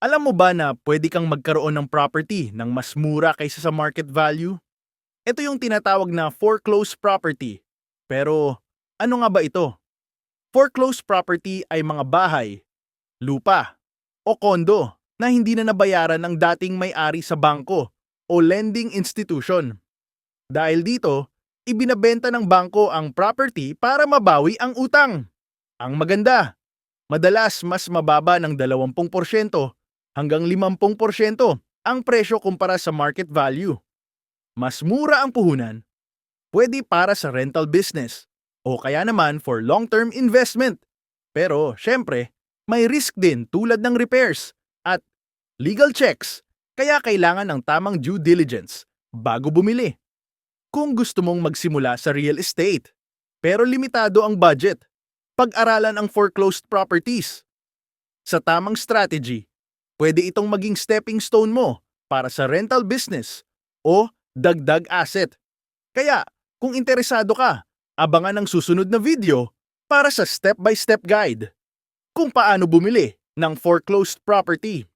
Alam mo ba na pwede kang magkaroon ng property ng mas mura kaysa sa market value? Ito yung tinatawag na foreclosed property. Pero ano nga ba ito? Foreclosed property ay mga bahay, lupa, o kondo na hindi na nabayaran ng dating may-ari sa bangko o lending institution. Dahil dito, ibinabenta ng bangko ang property para mabawi ang utang. Ang maganda, madalas mas mababa ng 20% hanggang 50% ang presyo kumpara sa market value. Mas mura ang puhunan, pwede para sa rental business o kaya naman for long-term investment. Pero syempre, may risk din tulad ng repairs at legal checks kaya kailangan ng tamang due diligence bago bumili. Kung gusto mong magsimula sa real estate, pero limitado ang budget, pag-aralan ang foreclosed properties. Sa tamang strategy, pwede itong maging stepping stone mo para sa rental business o dagdag asset. Kaya, kung interesado ka, abangan ang susunod na video para sa step-by-step guide kung paano bumili ng foreclosed property.